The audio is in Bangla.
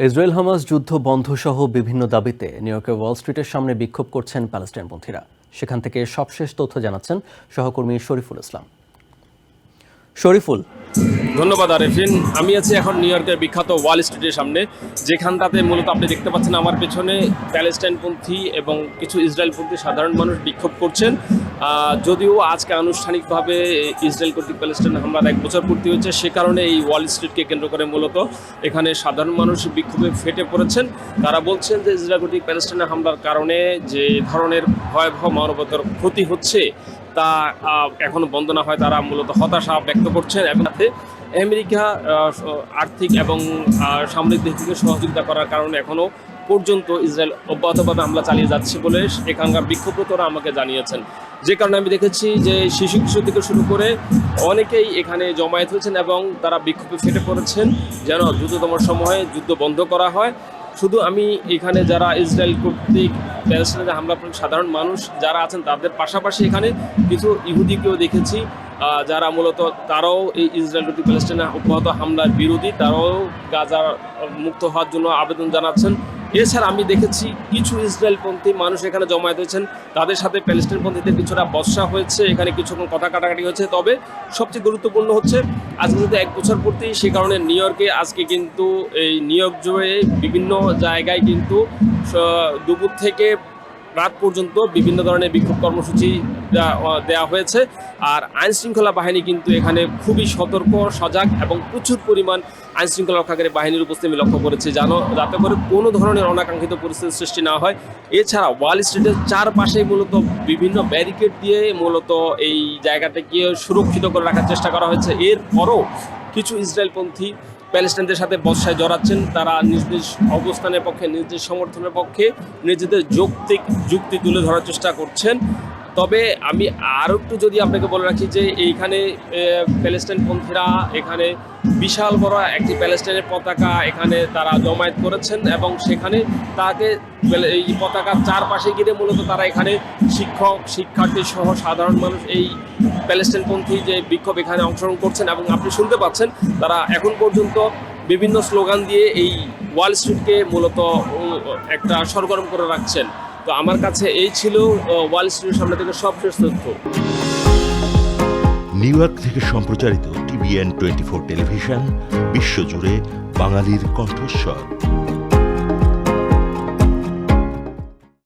ইসরায়েল হামাস যুদ্ধ বন্ধ সহ বিভিন্ন দাবিতে নিউ ইয়র্কের ওয়াল স্ট্রিটের সামনে বিক্ষোভ করছেন প্যালেস্টাইনপন্থীরা সেখান থেকে সবশেষ তথ্য জানাচ্ছেন সহকর্মী শরীফুল ইসলাম। শরীফুল ধন্যবাদ, আরেফিন। আমি আছি এখন নিউ ইয়র্কের বিখ্যাত ওয়াল স্ট্রিটের সামনে, যেখানটাতে মূলত আপনি দেখতে পাচ্ছেন আমার পেছনে প্যালেস্টাইনপন্থী এবং কিছু ইসরায়েলপন্থী সাধারণ মানুষ বিক্ষোভ করছেন। যদিও আজকে আনুষ্ঠানিকভাবে ইসরায়েল কর্তৃক প্যালেস্টাইন হামলার এক বছর পূর্তি হয়েছে, সে কারণে এই ওয়াল স্ট্রিটকে কেন্দ্র করে মূলত এখানে সাধারণ মানুষ বিক্ষোভে ফেটে পড়েছেন। তারা বলছেন যে ইসরায়েল কর্তৃক প্যালেস্টাইনের হামলার কারণে যে ধরনের ভয়াবহ মানবতার ক্ষতি হচ্ছে তা আহ, এখনও বন্ধ না হয় তারা মূলত হতাশা ব্যক্ত করছেন এবং তাতে আমেরিকা আর্থিক এবং সামরিক দিক থেকে সহযোগিতা করার কারণে এখনও পর্যন্ত ইসরায়েল অব্যাহতভাবে হামলা চালিয়ে যাচ্ছে বলে এখানকার বিক্ষোভরতরা আমাকে জানিয়েছেন। যে কারণে আমি দেখেছি যে শিশু কিশোর থেকে শুরু করে অনেকেই এখানে জমায়েত হয়েছেন এবং তারা বিক্ষোভে ফেটে পড়েছেন। যেন দ্রুততম সময়ে যুদ্ধ বন্ধ করা হয়। শুধু আমি এখানে যারা ইসরায়েল কর্তৃক প্যালেস্টাইনে হামলা করেন সাধারণ মানুষ যারা আছেন তাদের পাশাপাশি এখানে কিছু ইহুদিকেও দেখেছি যারা মূলত তারাও এই ইসরায়েল কর্তৃক প্যালেস্টাইনে অব্যাহত হামলার বিরোধী, তারাও গাজার মুক্ত হওয়ার জন্য আবেদন জানাচ্ছেন। এছাড়া আমি দেখেছি কিছু ইসরায়েলপন্থী মানুষ এখানে জমায়েত হয়েছেন। তাদের সাথে প্যালেস্টাইনপন্থীদের কিছুটা বর্ষা হয়েছে, এখানে কিছুক্ষণ কথা কাটাকাটি হয়েছে। তবে সবচেয়ে গুরুত্বপূর্ণ হচ্ছে, আজকে যেহেতু এক বছর পূর্তি সে কারণে নিউ ইয়র্কে আজকে কিন্তু এই নিউ ইয়র্ক জুড়ে বিভিন্ন জায়গায় কিন্তু দুপুর থেকে রাত পর্যন্ত বিভিন্ন ধরনের বিক্ষোভ কর্মসূচি দেওয়া হয়েছে। আর আইন শৃঙ্খলা বাহিনী কিন্তু এখানে খুবই সতর্ক, সজাগ এবং প্রচুর পরিমাণ আইন শৃঙ্খলা রক্ষাকারী বাহিনীর উপস্থিতি লক্ষ্য করেছে জানো যাতে করে কোনো ধরনের অনাকাঙ্ক্ষিত পরিস্থিতির সৃষ্টি না হয়। এছাড়া ওয়াল স্ট্রিটের চারপাশে মূলত বিভিন্ন ব্যারিকেড দিয়ে মূলত এই জায়গাটাকে সুরক্ষিত করে রাখার চেষ্টা করা হয়েছে। এরপরও কিছু ইসরায়েলপন্থী প্যালেস্টাইনদের সাথে বর্ষায় জড়াচ্ছেন, তারা নিজ নিজ অবস্থানের পক্ষে, নিজ নিজ সমর্থনের পক্ষে নিজেদের যৌক্তিক যুক্তি তুলে ধরার চেষ্টা করছেন। তবে আমি আরও একটু যদি আপনাকে বলে রাখি যে এইখানে প্যালেস্টাইন পন্থীরা এখানে বিশাল বড় একটি প্যালেস্টাইনের পতাকা এখানে তারা জমায়েত করেছেন এবং সেখানে তাকে এই পতাকার চারপাশে ঘিরে মূলত তারা এখানে শিক্ষক, শিক্ষার্থী সহ সাধারণ মানুষ এই প্যালেস্টাইনপন্থী যে বিক্ষোভ এখানে অংশগ্রহণ করছেন এবং আপনি শুনতে পাচ্ছেন তারা এখন পর্যন্ত বিভিন্ন স্লোগান দিয়ে এই ওয়াল স্ট্রিটকে মূলত একটা সরগরম করে রাখছেন। তো আমার কাছে এই ছিল ওয়াল স্ট্রিটের সামনে থেকে সবশেষ তথ্য। নিউ ইয়র্ক থেকে সম্প্রচারিত টিভিএন টোয়েন্টি ফোর টেলিভিশন, বিশ্বজুড়ে বাঙালির কণ্ঠস্বর।